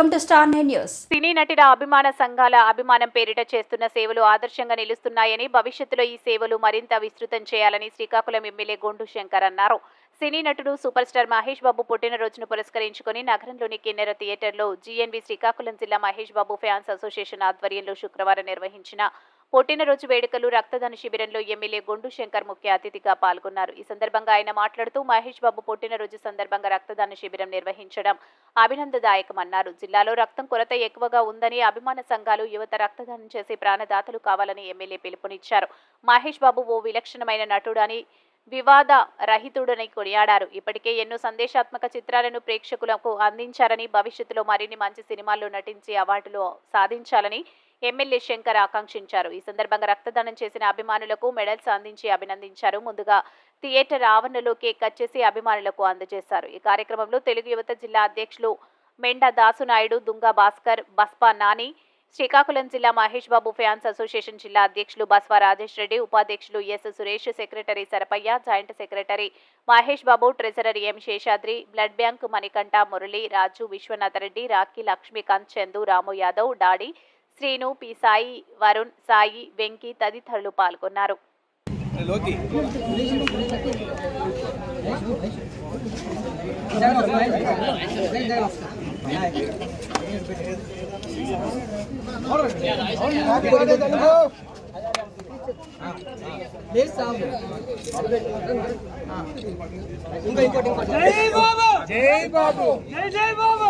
Welcome to star nine news. సినీ నటుల అభిమాన సంఘాల అభిమానం పేరిట చేస్తున్న సేవలు ఆదర్శంగా నిలుస్తున్నాయని భవిష్యత్తులో ఈ సేవలు మరింత విస్తృతం చేయాలని శ్రీకాకుళం ఎమ్మెల్యే గోండు శంకర్ అన్నారు. సినీ నటుడు సూపర్ స్టార్ మహేష్ బాబు పుట్టినరోజును పురస్కరించుకుని నగరంలోని కిన్నెర థియేటర్లో జీఎన్వి శ్రీకాకుళం జిల్లా మహేష్ బాబు ఫ్యాన్స్ అసోసియేషన్ ఆధ్వర్యంలో శుక్రవారం నిర్వహించిన పుట్టినరోజు వేడుకలు రక్తదాన శిబిరంలో ఎమ్మెల్యే గొండు శంకర్ ముఖ్య అతిథిగా పాల్గొన్నారు. ఈ సందర్భంగా ఆయన మాట్లాడుతూ మహేష్ బాబు పుట్టినరోజు సందర్భంగా రక్తదాన శిబిరం నిర్వహించడం అభినందదాయకమన్నారు. జిల్లాలో రక్తం కొరత ఎక్కువగా ఉందని అభిమాన సంఘాలు యువత రక్తదానం చేసి ప్రాణదాతలు కావాలని ఎమ్మెల్యే పిలుపునిచ్చారు. మహేష్ బాబు ఓ విలక్షణమైన నటుడని వివాద రహితుడని కొనియాడారు. ఇప్పటికే ఎన్నో సందేశాత్మక చిత్రాలను ప్రేక్షకులకు అందించారని భవిష్యత్తులో మరిన్ని మంచి సినిమాల్లో నటించి అవార్డులు సాధించాలని ఎమ్మెల్యే శంకర్ ఆకాంక్షించారు. ఈ సందర్భంగా రక్తదానం చేసిన అభిమానులకు మెడల్స్ అందించి అభినందించారు. ముందుగా థియేటర్ ఆవరణలో కేక్ కట్ చేసి అభిమానులకు అందజేశారు. ఈ కార్యక్రమంలో తెలుగు యువత జిల్లా అధ్యక్షులు మెండ దాసునాయుడు దుంగా భాస్కర్ బస్పా నాని శ్రీకాకుళం జిల్లా మహేష్ బాబు ఫ్యాన్స్ అసోసియేషన్ జిల్లా అధ్యక్షులు బస్వా రాజేష్ రెడ్డి ఉపాధ్యక్షులు S Suresh secretary Sarapayya joint secretary Mahesh Babu treasurer M Seshadri blood bank Manikanta Murali Raju Vishwanatha Reddy Rakhi Lakshmikant Chandu Ramu Yadav daddy Srinu P. Sai Varun Sai Venky తదితరులు పాల్గొన్నారు. జై బాబు. జై బాబు. జై జై బాబు.